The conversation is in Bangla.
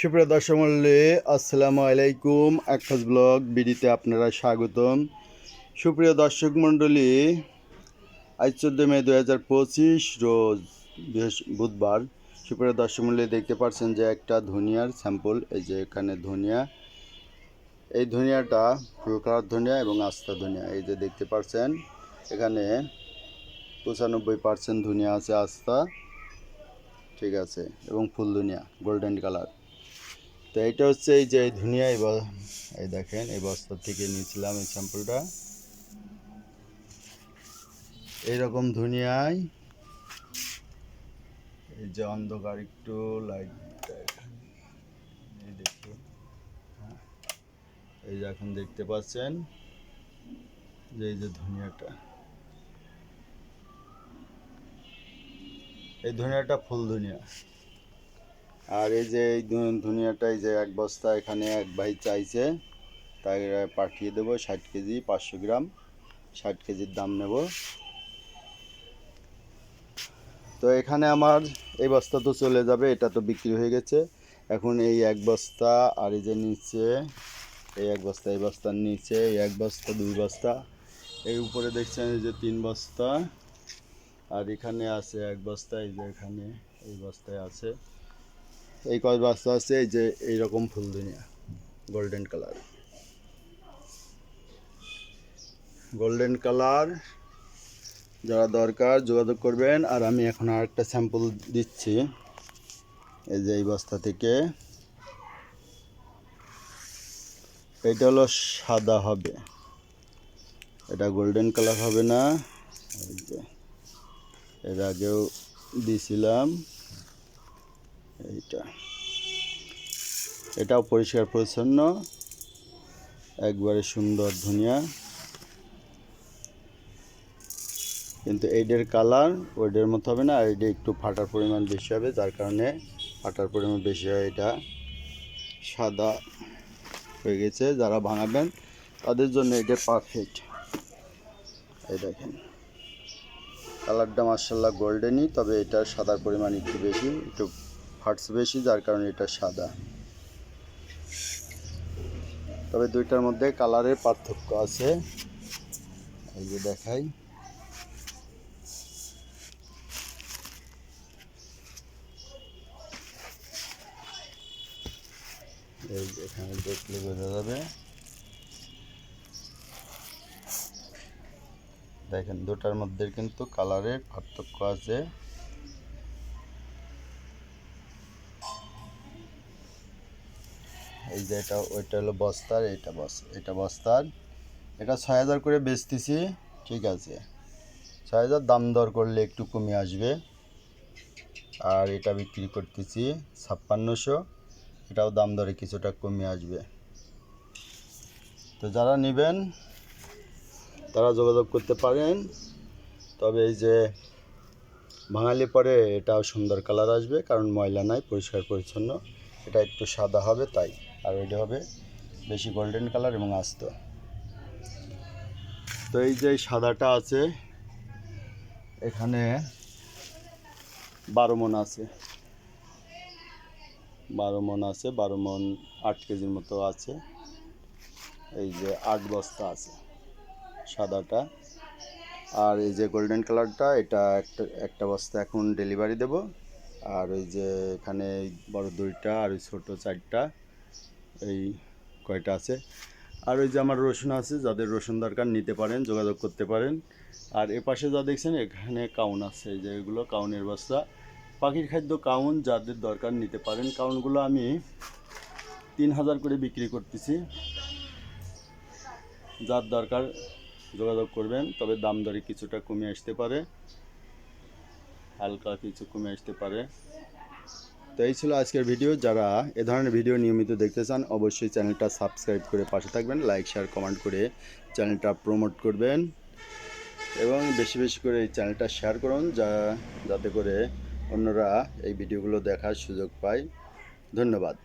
সুপ্রিয় দর্শক মণ্ডলী, আসসালামু আলাইকুম। আকাশ ব্লগ বিডিতে আপনারা স্বাগতম। সুপ্রিয় দর্শক মণ্ডলী, আজ চোদ্দ মে দু হাজার পঁচিশ, রোজ বুধবার। সুপ্রিয় দর্শক মণ্ডলী, দেখতে পাচ্ছেন যে একটা ধনিয়ার স্যাম্পল, এই যে এখানে ধনিয়া। এই ধনিয়াটা ফুল কালার ধনিয়া এবং আস্তা ধনিয়া, এই যে দেখতে পাচ্ছেন এখানে পঁচানব্বই পার্সেন্ট ধনিয়া আছে আস্তা। ঠিক আছে, এবং ফুল ধনিয়া, গোল্ডেন কালার। তো এটা হচ্ছে এই যে ধনিয়া এই এই দেখেন, এই বস্তা থেকে নিয়েছিলাম এই স্যাম্পলটা এইরকম ধনিয়ায়, এই যে অন্ধকার একটু লাইট এই হ্যাঁ। এই যে এখন দেখতে পাচ্ছেন, যে এই যে ধনিয়াটা এই ধনিয়াটা ফুল ধনিয়া আর এই যে এই ধনিয়াটা, এই যে এক বস্তা এখানে এক ভাই চাইছে, তাই পাঠিয়ে দেবো, ষাট কেজি, পাঁচশো গ্রাম, ষাট কেজির দাম নেব। তো এখানে আমার এই বস্তা তো চলে যাবে, এটা তো বিক্রি হয়ে গেছে। এখন এই এক বস্তা আর এই যে নিচে, এই এক বস্তা, এই বস্তার নিচে, এই এক বস্তা, দুই বস্তা। এই উপরে দেখছেন এই যে তিন বস্তা, আর এখানে আছে এক বস্তা, এই যে এখানে এই বস্তায় আছে। এই কয় বস্তা আছে, এই যে এইরকম ফুল দুনিয়া গোল্ডেন কালার গোল্ডেন কালার যারা দরকার যোগাযোগ করবেন। আর আমি এখন আর একটা স্যাম্পল দিচ্ছি, এই যে এই বস্তা থেকে। এটা হলো সাদা হবে। এটা গোল্ডেন কালার হবে না। এর আগেও দিয়েছিলাম এইটা। এটাও পরিষ্কার, পরিচ্ছন্ন। একবারে সুন্দর ধনিয়া। কিন্তু এইটার কালার ওইটার মতো হবে না, আর এইটা একটু ফাটার পরিমাণ বেশি হবে, যার কারণে ফাটার পরিমাণ বেশি হয় এটা। সাদা হয়ে গেছে, যারা ভাঙাবেন তাদের জন্য এটা পারফেক্ট এই দেখেন। কালারটা মার্শাল্লাহ গোল্ডেনই তবে এটার সাদার পরিমাণ একটু বেশি, একটু ফাটস বেশি, যার কারণে এটা সাদা। তবে দুইটার মধ্যে কালারের পার্থক্য আছে। এই যে দেখাই। এই এখানে দেখলে বোঝা যাবে। দেখেন, দুটার মধ্যে কিন্তু কালারের পার্থক্য আছে। এই যে এটা, ওইটা হলো বস্তার, এইটা বস, এটা বস্তার। এটা ছয় হাজার করে বেচতেছি, ঠিক আছে। ছয় হাজার দাম দর করলে একটু কমে আসবে। আর এটা বিক্রি করতেছি ছাপ্পান্নশো, এটাও দাম দরে কিছুটা কমে আসবে। তো যারা নেবেন, তারা যোগাযোগ করতে পারেন। তবে এই যে ভাঙালি পরে, এটাও সুন্দর কালার আসবে, কারণ ময়লা নাই, পরিষ্কার পরিচ্ছন্ন। এটা একটু সাদা হবে, তাই। আর ওইটা হবে বেশি গোল্ডেন কালার এবং আস্ত। তো এই যে সাদাটা আছে, এখানে বারো মন আছে। বারো মন আছে, বারো মন আট কেজির মতো আছে। এই যে আট বস্তা আছে সাদাটা। আর এই যে গোল্ডেন কালারটা এটা একটা একটা বস্তা এখন ডেলিভারি দেব। আর ওই যে এখানে বড় দুইটা আর ওই ছোটো চারটা। এই কয়টা আছে? আর ওই যে আমার রসুন আছে, যাদের রসুন দরকার নিতে পারেন, যোগাযোগ করতে পারেন। আর এ পাশে যা দেখছেন, এখানে কাউন আছে, এই যে এগুলো কাউনের বস্তা। পাখির খাদ্য কাউন, যাদের দরকার নিতে পারেন। কাউনগুলো আমি তিন হাজার করে বিক্রি করতেছি। যার দরকার যোগাযোগ করবেন, তবে দাম দরে কিছুটা কমে আসতে পারে। হালকা কিছু কমে আসতে পারে। তো এই ছিল আজকের ভিডিও। যারা এ ধরনের ভিডিও নিয়মিত দেখতে চান, অবশ্যই চ্যানেলটা সাবস্ক্রাইব করে পাশে থাকবেন, লাইক, শেয়ার, কমেন্ট করে চ্যানেলটা প্রমোট করবেন এবং বেশি বেশি করে এই চ্যানেলটা শেয়ার করুন যা, যাতে করে অন্যরা এই ভিডিওগুলো দেখার সুযোগ পায়। ধন্যবাদ।